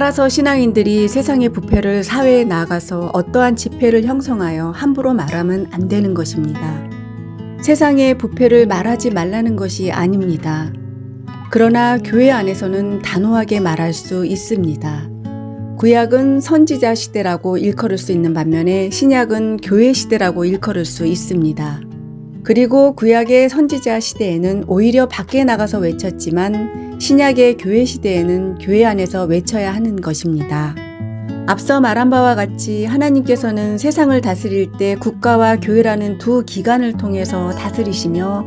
따라서 신앙인들이 세상의 부패를 사회에 나가서 어떠한 지폐를 형성하여 함부로 말하면 안 되는 것입니다. 세상의 부패를 말하지 말라는 것이 아닙니다. 그러나 교회 안에서는 단호하게 말할 수 있습니다. 구약은 선지자 시대라고 일컬을 수 있는 반면에 신약은 교회 시대라고 일컬을 수 있습니다. 그리고 구약의 선지자 시대에는 오히려 밖에 나가서 외쳤지만 신약의 교회 시대에는 교회 안에서 외쳐야 하는 것입니다. 앞서 말한 바와 같이 하나님께서는 세상을 다스릴 때 국가와 교회라는 두 기관을 통해서 다스리시며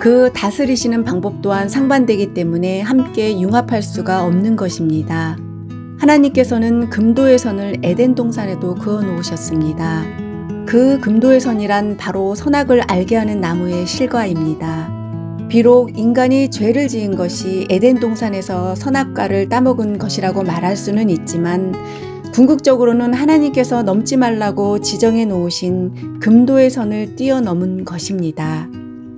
그 다스리시는 방법 또한 상반되기 때문에 함께 융합할 수가 없는 것입니다. 하나님께서는 금도의 선을 에덴 동산에도 그어 놓으셨습니다. 그 금도의 선이란 바로 선악을 알게 하는 나무의 실과입니다. 비록 인간이 죄를 지은 것이 에덴 동산에서 선악과를 따먹은 것이라고 말할 수는 있지만 궁극적으로는 하나님께서 넘지 말라고 지정해 놓으신 금도의 선을 뛰어넘은 것입니다.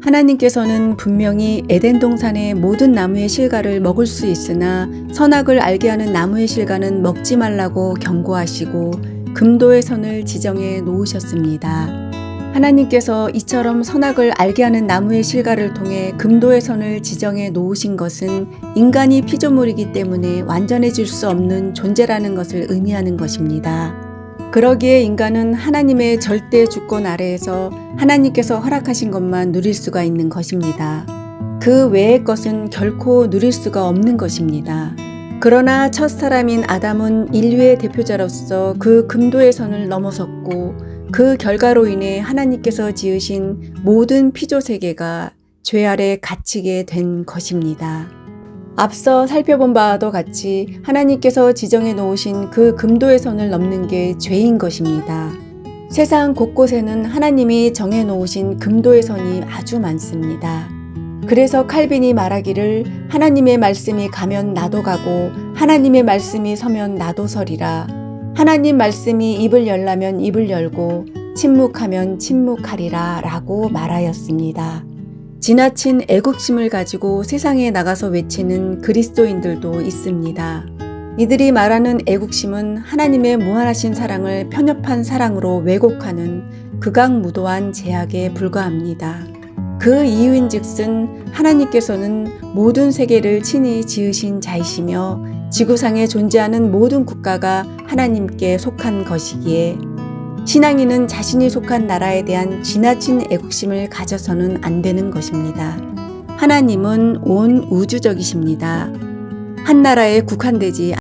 하나님께서는 분명히 에덴 동산의 모든 나무의 실과를 먹을 수 있으나 선악을 알게 하는 나무의 실과는 먹지 말라고 경고하시고 금도의 선을 지정해 놓으셨습니다. 하나님께서 이처럼 선악을 알게 하는 나무의 실과를 통해 금도의 선을 지정해 놓으신 것은 인간이 피조물이기 때문에 완전해질 수 없는 존재라는 것을 의미하는 것입니다. 그러기에 인간은 하나님의 절대 주권 아래에서 하나님께서 허락하신 것만 누릴 수가 있는 것입니다. 그 외의 것은 결코 누릴 수가 없는 것입니다. 그러나 첫 사람인 아담은 인류의 대표자로서 그 금도의 선을 넘어섰고 그 결과로 인해 하나님께서 지으신 모든 피조 세계가 죄 아래 갇히게 된 것입니다. 앞서 살펴본 바와도 같이 하나님께서 지정해 놓으신 그 금도의 선을 넘는 게 죄인 것입니다. 세상 곳곳에는 하나님이 정해 놓으신 금도의 선이 아주 많습니다. 그래서 칼빈이 말하기를 하나님의 말씀이 가면 나도 가고 하나님의 말씀이 서면 나도 서리라. 하나님 말씀이 입을 열라면 입을 열고 침묵하면 침묵하리라 라고 말하였습니다. 지나친 애국심을 가지고 세상에 나가서 외치는 그리스도인들도 있습니다. 이들이 말하는 애국심은 하나님의 무한하신 사랑을 편협한 사랑으로 왜곡하는 극악무도한 제약에 불과합니다. 그 이유인 즉슨 하나님께서는 모든 세계를 친히 지으신 자이시며 지구상에 존재하는 모든 국가가 하나님께 속한 것이기에 신앙인은 자신이 속한 나라에 대한 지나친 애국심을 가져서는 안 되는 것입니다. 하나님은 온 우주적이십니다. 한 나라에 국한되지